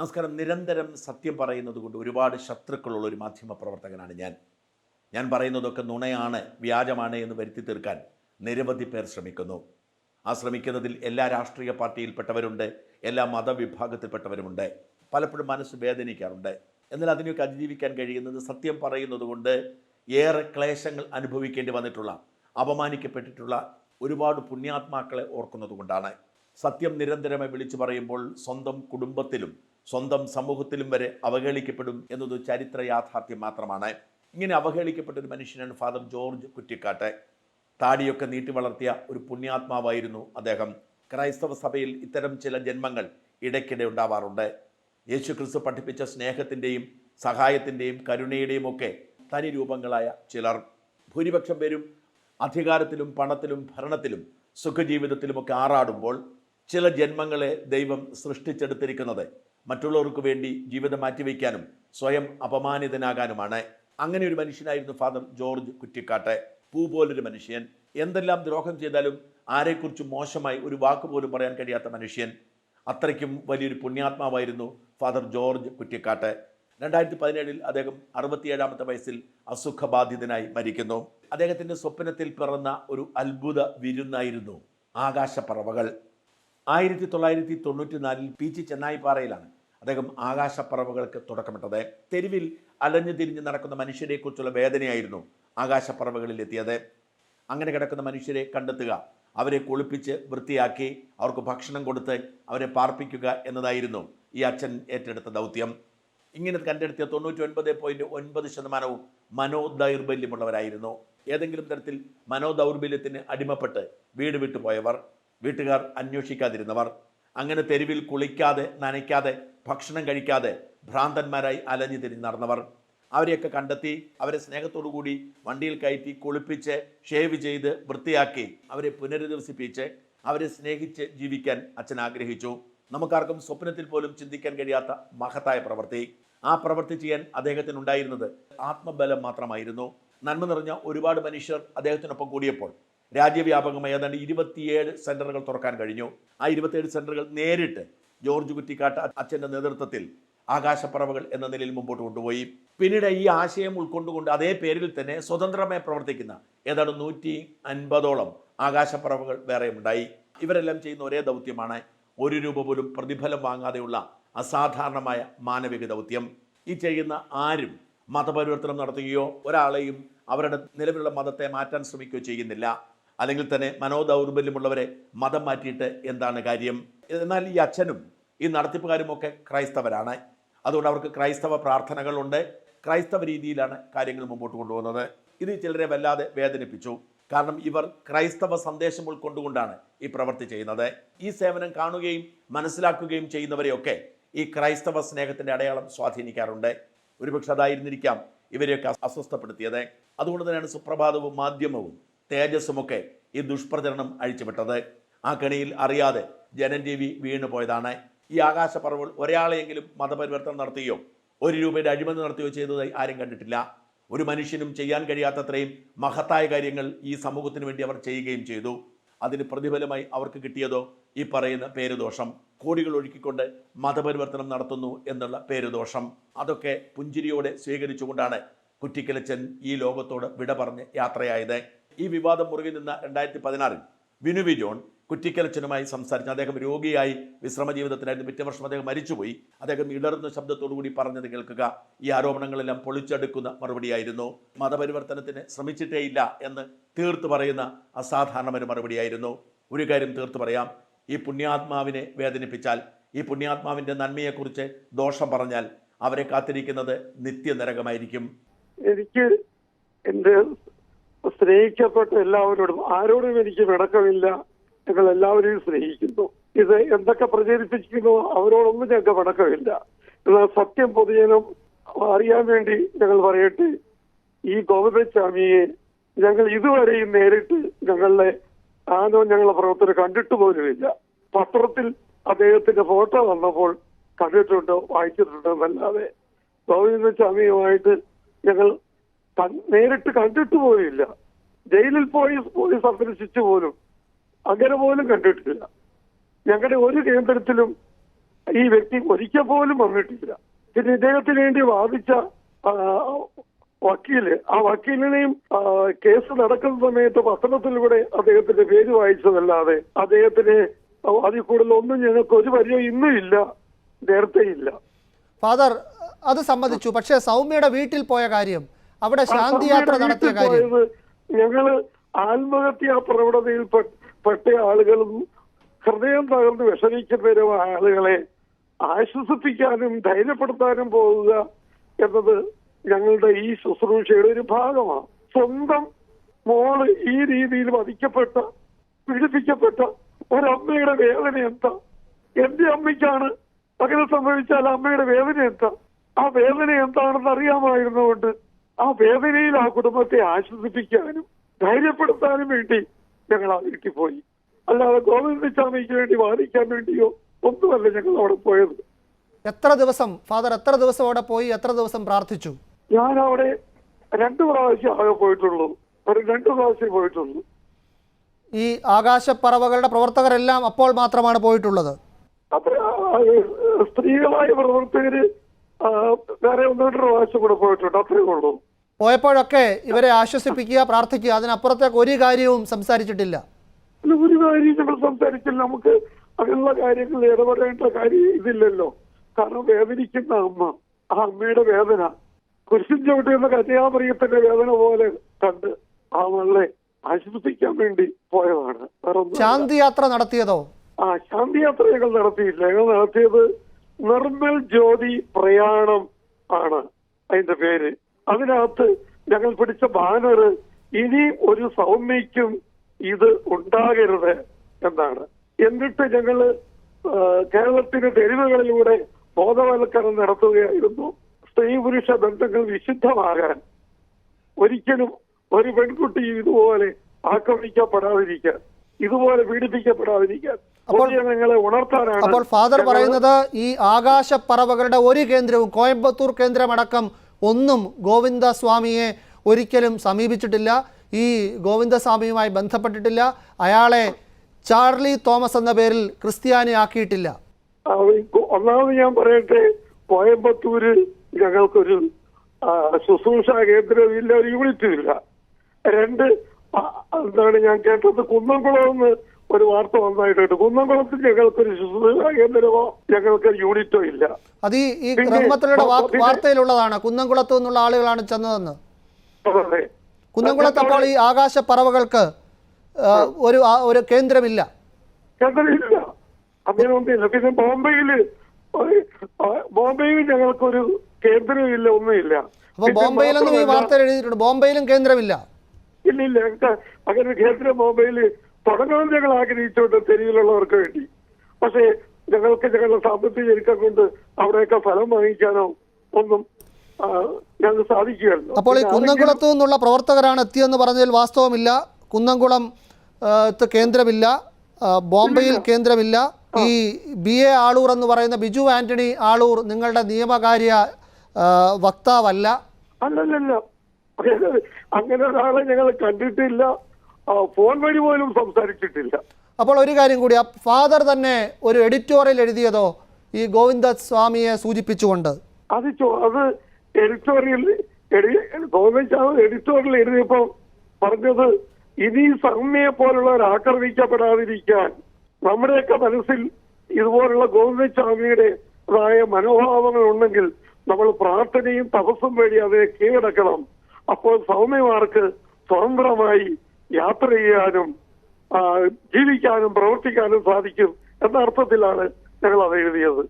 നമസ്കാരം. നിരന്തരം സത്യം പറയുന്നത് കൊണ്ട് ഒരുപാട് ശത്രുക്കളുള്ള ഒരു മാധ്യമ പ്രവർത്തകനാണ് ഞാൻ. ഞാൻ പറയുന്നതൊക്കെ നുണയാണ് വ്യാജമാണ് എന്ന് വരുത്തി തീർക്കാൻ നിരവധി പേർ ശ്രമിക്കുന്നു. ആ ശ്രമിക്കുന്നതിൽ എല്ലാ രാഷ്ട്രീയ പാർട്ടിയിൽപ്പെട്ടവരുണ്ട് എല്ലാ മതവിഭാഗത്തിൽപ്പെട്ടവരുമുണ്ട് പലപ്പോഴും മനസ്സ് വേദനിക്കാറുണ്ട്. എന്നാൽ അതിനെയൊക്കെ അതിജീവിക്കാൻ കഴിയുന്നത് സത്യം പറയുന്നത് കൊണ്ട് ഏറെ ക്ലേശങ്ങൾ അനുഭവിക്കേണ്ടി വന്നിട്ടുള്ള അപമാനിക്കപ്പെട്ടിട്ടുള്ള ഒരുപാട് പുണ്യാത്മാക്കളെ ഓർക്കുന്നത് കൊണ്ടാണ്. സത്യം നിരന്തരമായി വിളിച്ചു പറയുമ്പോൾ സ്വന്തം കുടുംബത്തിലും സ്വന്തം സമൂഹത്തിലും വരെ അവഹേളിക്കപ്പെടും എന്നത് ചരിത്ര യാഥാർത്ഥ്യം മാത്രമാണ്. ഇങ്ങനെ അവഹേളിക്കപ്പെട്ട ഒരു മനുഷ്യനാണ് ഫാദർ ജോർജ് കുറ്റിക്കാട്ട്. താടിയൊക്കെ നീട്ടി വളർത്തിയ ഒരു പുണ്യാത്മാവായിരുന്നു അദ്ദേഹം. ക്രൈസ്തവ സഭയിൽ ഇത്തരം ചില ജന്മങ്ങൾ ഇടയ്ക്കിടെ ഉണ്ടാവാറുണ്ട്. യേശു ക്രിസ്തു പഠിപ്പിച്ച സ്നേഹത്തിന്റെയും സഹായത്തിന്റെയും കരുണയുടെയും ഒക്കെ തനി രൂപങ്ങളായ ചിലർ. ഭൂരിപക്ഷം പേരും അധികാരത്തിലും പണത്തിലും ഭരണത്തിലും സുഖജീവിതത്തിലുമൊക്കെ ആറാടുമ്പോൾ ചില ജന്മങ്ങളെ ദൈവം സൃഷ്ടിച്ചെടുത്തിരിക്കുന്നത് മറ്റുള്ളവർക്ക് വേണ്ടി ജീവിതം മാറ്റിവെക്കാനും സ്വയം അപമാനിതനാകാനുമാണ്. അങ്ങനെ ഒരു മനുഷ്യനായിരുന്നു ഫാദർ ജോർജ് കുറ്റിക്കാട്ടെ. പൂ പോലൊരു മനുഷ്യൻ. എന്തെല്ലാം ദ്രോഹം ചെയ്താലും ആരെക്കുറിച്ചും മോശമായി ഒരു വാക്ക് പോലും പറയാൻ കഴിയാത്ത മനുഷ്യൻ. അത്രയ്ക്കും വലിയൊരു പുണ്യാത്മാവായിരുന്നു ഫാദർ ജോർജ് കുറ്റിക്കാട്ടെ. രണ്ടായിരത്തി പതിനേഴിൽ അദ്ദേഹം അറുപത്തിയേഴാമത്തെ വയസ്സിൽ അസുഖബാധിതനായി മരിക്കുന്നു. അദ്ദേഹത്തിന്റെ സ്വപ്നത്തിൽ പിറന്ന ഒരു അത്ഭുത വിരുന്നായിരുന്നു ആകാശപ്പറവകൾ. ആയിരത്തി തൊള്ളായിരത്തി തൊണ്ണൂറ്റി നാലിൽ പി ജി ചെന്നായിപ്പാറയിലാണ് അദ്ദേഹം ആകാശപ്പറവുകൾക്ക് തുടക്കമിട്ടത്. തെരുവിൽ അലഞ്ഞു തിരിഞ്ഞ് നടക്കുന്ന മനുഷ്യരെക്കുറിച്ചുള്ള വേദനയായിരുന്നു ആകാശപ്പറവുകളിൽ എത്തിയത് അങ്ങനെ കിടക്കുന്ന മനുഷ്യരെ കണ്ടെത്തുക അവരെ കുളിപ്പിച്ച് വൃത്തിയാക്കി അവർക്ക് ഭക്ഷണം കൊടുത്ത് അവരെ പാർപ്പിക്കുക എന്നതായിരുന്നു ഈ അച്ഛൻ ഏറ്റെടുത്ത ദൗത്യം. ഇങ്ങനെ കണ്ടെടുത്തിയ തൊണ്ണൂറ്റി ഒൻപത് പോയിന്റ് ഒൻപത് ശതമാനവും മനോദൗർബല്യമുള്ളവരായിരുന്നു. ഏതെങ്കിലും തരത്തിൽ മനോദൗർബല്യത്തിന് അടിമപ്പെട്ട് വീട് വിട്ടുപോയവർ. വീട്ടുകാർ അന്വേഷിക്കാതിരുന്നവർ. അങ്ങനെ തെരുവിൽ കുളിക്കാതെ നനയ്ക്കാതെ ഭക്ഷണം കഴിക്കാതെ ഭ്രാന്തന്മാരായി അലഞ്ഞു തിരിഞ്ഞ് നടന്നവർ. അവരെയൊക്കെ കണ്ടെത്തി അവരെ കൂടി വണ്ടിയിൽ കയറ്റി കുളിപ്പിച്ച് ഷേവ് ചെയ്ത് വൃത്തിയാക്കി അവരെ പുനരധിവസിപ്പിച്ച് അവരെ സ്നേഹിച്ച് ജീവിക്കാൻ അച്ഛൻ ആഗ്രഹിച്ചു. നമുക്കാർക്കും സ്വപ്നത്തിൽ പോലും ചിന്തിക്കാൻ കഴിയാത്ത മഹത്തായ പ്രവൃത്തി. ആ പ്രവൃത്തി ചെയ്യാൻ അദ്ദേഹത്തിന് ഉണ്ടായിരുന്നത് ആത്മബലം മാത്രമായിരുന്നു. നന്മ നിറഞ്ഞ ഒരുപാട് മനുഷ്യർ അദ്ദേഹത്തിനൊപ്പം കൂടിയപ്പോൾ രാജ്യവ്യാപകമായി ഏതാണ്ട് ഇരുപത്തിയേഴ് സെന്ററുകൾ തുറക്കാൻ കഴിഞ്ഞു. ആ ഇരുപത്തിയേഴ് സെന്ററുകൾ നേരിട്ട് ജോർജ് കുറ്റിക്കാട്ട് അച്ഛന്റെ നേതൃത്വത്തിൽ ആകാശപ്പറവകൾ എന്ന നിലയിൽ മുമ്പോട്ട് കൊണ്ടുപോയി. പിന്നീട് ഈ ആശയം ഉൾക്കൊണ്ടുകൊണ്ട് അതേ പേരിൽ തന്നെ സ്വതന്ത്രമായി പ്രവർത്തിക്കുന്ന ഏതാണ്ട് നൂറ്റി അൻപതോളം ആകാശപ്പറവകൾ വേറെ ഉണ്ടായി ഇവരെല്ലാം ചെയ്യുന്ന ഒരേ ദൗത്യമാണ്. ഒരു രൂപ പോലും പ്രതിഫലം വാങ്ങാതെയുള്ള അസാധാരണമായ മാനവിക ദൗത്യം. ഈ ചെയ്യുന്ന ആരും മതപരിവർത്തനം നടത്തുകയോ ഒരാളെയും അവരുടെ നിലവിലുള്ള മതത്തെ മാറ്റാൻ ശ്രമിക്കുകയോ ചെയ്യുന്നില്ല. അല്ലെങ്കിൽ തന്നെ മനോദൗർബല്യമുള്ളവരെ മതം മാറ്റിയിട്ട് എന്താണ് കാര്യം? എന്നാൽ ഈ അച്ഛനും ഈ നടത്തിപ്പുകാരുമൊക്കെ ക്രൈസ്തവരാണ്. അതുകൊണ്ട് അവർക്ക് ക്രൈസ്തവ പ്രാർത്ഥനകളുണ്ട്. ക്രൈസ്തവ രീതിയിലാണ് കാര്യങ്ങൾ മുമ്പോട്ട് കൊണ്ടുപോകുന്നത്. ഇത് ചിലരെ വല്ലാതെ വേദനിപ്പിച്ചു. കാരണം ഇവർ ക്രൈസ്തവ സന്ദേശം ഉൾക്കൊണ്ടുകൊണ്ടാണ് ഈ പ്രവൃത്തി ചെയ്യുന്നത്. ഈ സേവനം കാണുകയും മനസ്സിലാക്കുകയും ചെയ്യുന്നവരെയൊക്കെ ഈ ക്രൈസ്തവ സ്നേഹത്തിന്റെ അടയാളം സ്വാധീനിക്കാറുണ്ട്. ഒരുപക്ഷെ അതായിരുന്നിരിക്കാം ഇവരെയൊക്കെ അസ്വസ്ഥപ്പെടുത്തിയത്. അതുകൊണ്ട് തന്നെയാണ് സുപ്രഭാതവും മാധ്യമവും തേജസ്സുമൊക്കെ ഈ ദുഷ്പ്രചരണം അഴിച്ചുവിട്ടത്. ആ കണിയിൽ അറിയാതെ ജനൻ ടി വീണു പോയതാണ്. ഈ ആകാശപ്പറവുകൾ ഒരാളെയെങ്കിലും മതപരിവർത്തനം നടത്തുകയോ ഒരു രൂപയുടെ അഴിമതി നടത്തുകയോ ചെയ്തതായി ആരും കണ്ടിട്ടില്ല. ഒരു മനുഷ്യനും ചെയ്യാൻ കഴിയാത്തത്രയും മഹത്തായ കാര്യങ്ങൾ ഈ സമൂഹത്തിന് വേണ്ടി അവർ ചെയ്യുകയും ചെയ്തു. അതിന് പ്രതിഫലമായി അവർക്ക് കിട്ടിയതോ ഈ പറയുന്ന പേരുദോഷം. കോടികൾ ഒഴുക്കിക്കൊണ്ട് മതപരിവർത്തനം നടത്തുന്നു എന്നുള്ള പേരുദോഷം. അതൊക്കെ പുഞ്ചിരിയോടെ സ്വീകരിച്ചുകൊണ്ടാണ് കുറ്റിക്കലച്ചൻ ഈ ലോകത്തോട് വിട പറഞ്ഞ് യാത്രയായത്. ഈ വിവാദം മുറുകി നിന്ന രണ്ടായിരത്തി പതിനാറിൽ വിനുവി ജോൺ കുറ്റിക്കലച്ചനുമായി സംസാരിച്ചു. അദ്ദേഹം രോഗിയായി വിശ്രമ ജീവിതത്തിലായിരുന്നു. പിറ്റേ വർഷം അദ്ദേഹം മരിച്ചുപോയി. അദ്ദേഹം ഇടർന്ന ശബ്ദത്തോടു കൂടി പറഞ്ഞത് കേൾക്കുക. ഈ ആരോപണങ്ങളെല്ലാം പൊളിച്ചെടുക്കുന്ന മറുപടിയായിരുന്നു. മതപരിവർത്തനത്തിന് ശ്രമിച്ചിട്ടേയില്ല എന്ന് തീർത്തു പറയുന്ന അസാധാരണമായ മറുപടിയായിരുന്നു. ഒരു കാര്യം തീർത്തു പറയാം. ഈ പുണ്യാത്മാവിനെ വേദനിപ്പിച്ചാൽ ഈ പുണ്യാത്മാവിന്റെ നന്മയെക്കുറിച്ച് ദോഷം പറഞ്ഞാൽ അവരെ കാത്തിരിക്കുന്നത് നിത്യനരകമായിരിക്കും. എനിക്ക് എന്റെ സ്നേഹിക്കപ്പെട്ട എല്ലാവരോടും ആരോടും എനിക്ക് വിടക്കമില്ല ഞങ്ങൾ എല്ലാവരെയും സ്നേഹിക്കുന്നു. ഇത് എന്തൊക്കെ പ്രചരിപ്പിച്ചിരിക്കുന്നു അവരോടൊന്നും ഞങ്ങൾക്ക് വിടക്കമില്ല എന്നാൽ സത്യം പൊതുജനം അറിയാൻ വേണ്ടി ഞങ്ങൾ പറയട്ടെ. ഈ ഗോവിന്ദസ്വാമിയെ ഞങ്ങൾ ഇതുവരെയും നേരിട്ട് ഞങ്ങളുടെ ആനോ ഞങ്ങളെ പ്രവർത്തനം കണ്ടിട്ട് പോലുമില്ല. പത്രത്തിൽ അദ്ദേഹത്തിന്റെ ഫോട്ടോ വന്നപ്പോൾ കണ്ടിട്ടുണ്ട് വായിച്ചിട്ടുണ്ട് എന്നല്ലാതെ. ഗോവിന്ദസ്വാമിയുമായിട്ട് ഞങ്ങൾ നേരിട്ട് കണ്ടിട്ട് പോലുമില്ല ജയിലിൽ പോയി പോയി സന്ദർശിച്ചു പോലും. അങ്ങനെ പോലും കണ്ടിട്ടില്ല. ഞങ്ങളുടെ ഒരു കേന്ദ്രത്തിലും ഈ വ്യക്തി ഒരിക്കൽ പോലും വന്നിട്ടില്ല. പിന്നെ ഇദ്ദേഹത്തിന് വേണ്ടി വാദിച്ച വക്കീൽ ആ വക്കീലിനെയും കേസ് നടക്കുന്ന സമയത്ത് പത്രത്തിലൂടെ അദ്ദേഹത്തിന്റെ പേര് വായിച്ചതല്ലാതെ അദ്ദേഹത്തിന് അതിൽ കൂടുതൽ ഒന്നും ഞങ്ങൾക്ക് ഒരു പരിചയം ഇന്നും ഇല്ല. നേരത്തെ ഇല്ല. ഫാദർ അത് സമ്മതിച്ചു. പക്ഷേ സൗമ്യയുടെ വീട്ടിൽ പോയ കാര്യം അവിടെ ശാന്തി യാത്ര അമ്മയുടെ നടത്തിയ കാര്യം. ഞങ്ങൾ ആത്മഹത്യാ പ്രവണതയിൽ പെട്ട ആളുകളും ഹൃദയം തകർന്ന് വിഷമിക്കുന്നവരും ആളുകളെ ആശ്വസിപ്പിക്കാനും ധൈര്യപ്പെടുത്താനും പോവുക എന്നത് ഞങ്ങളുടെ ഈ ശുശ്രൂഷയുടെ ഒരു ഭാഗമാണ്. സ്വന്തം മോൾ ഈ രീതിയിൽ വധിക്കപ്പെട്ട പീഡിപ്പിക്കപ്പെട്ട ഒരമ്മയുടെ വേദന എന്താ? എന്റെ അമ്മയ്ക്കാണ് അങ്ങനെ സംഭവിച്ചാൽ അമ്മയുടെ വേദന എന്താ? ആ വേദന എന്താണെന്ന് അറിയാമായിരുന്നുകൊണ്ട് ആ വേദനയിൽ ആ കുടുംബത്തെ ആശ്വസിപ്പിക്കാനും ധൈര്യപ്പെടുത്താനും വേണ്ടി ഞങ്ങൾ ആ വീട്ടിൽ പോയി. അല്ലാതെ ഗോവിന്ദസ്വാമിക്ക് വേണ്ടി വാദിക്കാൻ വേണ്ടിയോ ഒന്നുമല്ല ഞങ്ങൾ അവിടെ പോയത്. എത്ര ദിവസം ഫാദർ എത്ര ദിവസം അവിടെ പോയി എത്ര ദിവസം പ്രാർത്ഥിച്ചു? ഞാൻ അവിടെ രണ്ടു പ്രാവശ്യം ആകെ പോയിട്ടുള്ളൂ. ഒരു രണ്ടു പ്രാവശ്യം പോയിട്ടുള്ളൂ. ഈ ആകാശപ്പറവകളുടെ പ്രവർത്തകരെല്ലാം അപ്പോൾ മാത്രമാണ് പോയിട്ടുള്ളത്? സ്ത്രീകളായ പ്രവർത്തകര് വേറെ ഒന്ന് പ്രാവശ്യം കൂടെ പോയിട്ടുണ്ട്. അത്രയേ ഉള്ളൂ. പോയപ്പോഴൊക്കെ ഇവരെ ആശ്വസിപ്പിക്കുക പ്രാർത്ഥിക്കുക. അതിനപ്പുറത്തേക്ക് ഒരു കാര്യവും സംസാരിച്ചിട്ടില്ല. ഒരു കാര്യം ഞങ്ങൾ സംസാരിച്ചില്ല. നമുക്ക് അങ്ങനെയുള്ള കാര്യങ്ങളിൽ ഇടപെടേണ്ട കാര്യം ഇതില്ലല്ലോ. കാരണം വേദനിക്കുന്ന അമ്മ ആ അമ്മയുടെ വേദന. കുരിശിൻ ചവിട്ടുന്ന കന്യാമറിയത്തിന്റെ വേദന പോലെ കണ്ട് ആ മകളെ ആശ്വസിപ്പിക്കാൻ വേണ്ടി പോയതാണ്. ശാന്തി യാത്ര നടത്തിയതോ? ആ ശാന്തി യാത്ര ഞങ്ങൾ നടത്തിയില്ല. ഞങ്ങൾ നടത്തിയത് നിർമ്മൽ ജ്യോതി പ്രയാണം ആണ്. അതിന്റെ പേര്. അതിനകത്ത് ഞങ്ങൾ പിടിച്ച ബാനർ ഇനി ഒരു സൗമ്യയ്ക്കും ഇത് ഉണ്ടാകരുത് എന്നാണ്. എന്നിട്ട് ഞങ്ങൾ കേരളത്തിന്റെ തെരുവുകളിലൂടെ ബോധവൽക്കരണം നടത്തുകയായിരുന്നു. സ്ത്രീ പുരുഷ ബന്ധങ്ങൾ വിശുദ്ധമാകാൻ ഒരിക്കലും ഒരു പെൺകുട്ടി ഇതുപോലെ ആക്രമിക്കപ്പെടാതിരിക്കാൻ ഇതുപോലെ പീഡിപ്പിക്കപ്പെടാതിരിക്കാൻ. അപ്പോൾ ഫാദർ പറയുന്നത് ഈ ആകാശപ്പറവകളുടെ ഒരു കേന്ദ്രവും കോയമ്പത്തൂർ കേന്ദ്രമടക്കം ഒന്നും ഗോവിന്ദസ്വാമിയെ ഒരിക്കലും സമീപിച്ചിട്ടില്ല. ഈ ഗോവിന്ദസ്വാമിയുമായി ബന്ധപ്പെട്ടിട്ടില്ല. അയാളെ ചാർലി തോമസ് എന്ന പേരിൽ ക്രിസ്ത്യാനി ആക്കിയിട്ടില്ല. ഒന്നാമത് ഞാൻ പറയട്ടെ കോയമ്പത്തൂര് ഞങ്ങൾക്കൊരു ശുശ്രൂഷ കേന്ദ്രമില്ല ഒരു യൂണിറ്റും ഇല്ല. രണ്ട് എന്താണ് ഞാൻ കേട്ടത്? കുന്നംകുളം എന്ന് ഒരു വാർത്ത വന്നതായിട്ട് കുന്നംകുളത്ത് ഞങ്ങൾക്കൊരു ശുശ്രൂഷ കേന്ദ്രമോ ഞങ്ങൾക്ക് യൂണിറ്റോ ഇല്ല. അത് ഈ ബ്രഹ്മത്തിലൂടെ വാർത്തയിലുള്ളതാണ്. കുന്നംകുളത്ത് നിന്നുള്ള ആളുകളാണ് ചെന്നതെന്ന്. കുന്നംകുളത്ത് അപ്പോൾ ഈ ആകാശ പറവകൾക്ക് ഒരു ഒരു കേന്ദ്രമില്ല. കേന്ദ്രമില്ല. അങ്ങനെ ഒന്നുമില്ല പിന്നെ ആ, ബോംബെയിൽ ഞങ്ങൾക്കൊരു കേന്ദ്രമില്ല ഒന്നുമില്ല. അപ്പോൾ ബോംബെയിലൊന്നും ഈ വാർത്തയിൽ എഴുതിയിട്ടുണ്ട്. ബോംബെയിലും കേന്ദ്രമില്ല. ഇല്ല ഇല്ല അങ്ങനെ കേന്ദ്രം മൊബൈൽ തുടങ്ങാൻ ഞങ്ങൾ ആഗ്രഹിച്ചുകൊണ്ട് തെരുവിലുള്ളവർക്ക് വേണ്ടി. പക്ഷേ ഞങ്ങൾക്ക് ഞങ്ങളുടെ സാമ്പത്തിക ഞെരുക്കം കൊണ്ട് അവിടെയൊക്കെ ഫലം വാങ്ങിക്കാനോ ഒന്നും ഞങ്ങൾ ഞങ്ങൾക്ക് സാധിക്കുകയായിരുന്നു അപ്പോൾ ഈ കുന്നംകുളത്തു നിന്നുള്ള പ്രവർത്തകരാണ് എത്തിയെന്ന് പറഞ്ഞതിൽ വാസ്തവമില്ല. കുന്നംകുളം കേന്ദ്രമില്ല. ബോംബെയിൽ കേന്ദ്രമില്ല. ഈ ബി എ ആളൂർ എന്ന് പറയുന്ന ബിജു ആന്റണി ആളൂർ നിങ്ങളുടെ നിയമകാര്യ വക്താവല്ല. അല്ലല്ലല്ല. അങ്ങനെ- ഒരാളെ ഞങ്ങൾ കണ്ടിട്ടില്ല. ഫോൺ വഴി പോലും സംസാരിച്ചിട്ടില്ല. അപ്പോൾ ഒരു കാര്യം കൂടി ആ ഫാദർ തന്നെ ഒരു എഡിറ്റോറിയൽ എഴുതിയതോ ഈ ഗോവിന്ദ സ്വാമിയെ സൂചിപ്പിച്ചുകൊണ്ട്? അത് അത് എഡിറ്റോറിയൽ എഡിറ്റോറിയൽ എഴുതിയപ്പോ പറഞ്ഞത് ഇനി സൗമ്യയെ പോലുള്ളവർ ആക്രമിക്കപ്പെടാതിരിക്കാൻ നമ്മുടെയൊക്കെ മനസ്സിൽ ഇതുപോലുള്ള ഗോവിന്ദസ്വാമിയുടേതായ മനോഭാവങ്ങൾ ഉണ്ടെങ്കിൽ നമ്മൾ പ്രാർത്ഥനയും തപസ്സും വഴി അതിനെ കീഴടക്കണം. അപ്പോൾ സൗമ്യമാർക്ക് സ്വതന്ത്രമായി യാത്ര ചെയ്യാനും ജീവിക്കാനും പ്രവർത്തിക്കാനും സാധിക്കും എന്ന അർത്ഥത്തിലാണ് ഞങ്ങൾ അത് എഴുതിയത്.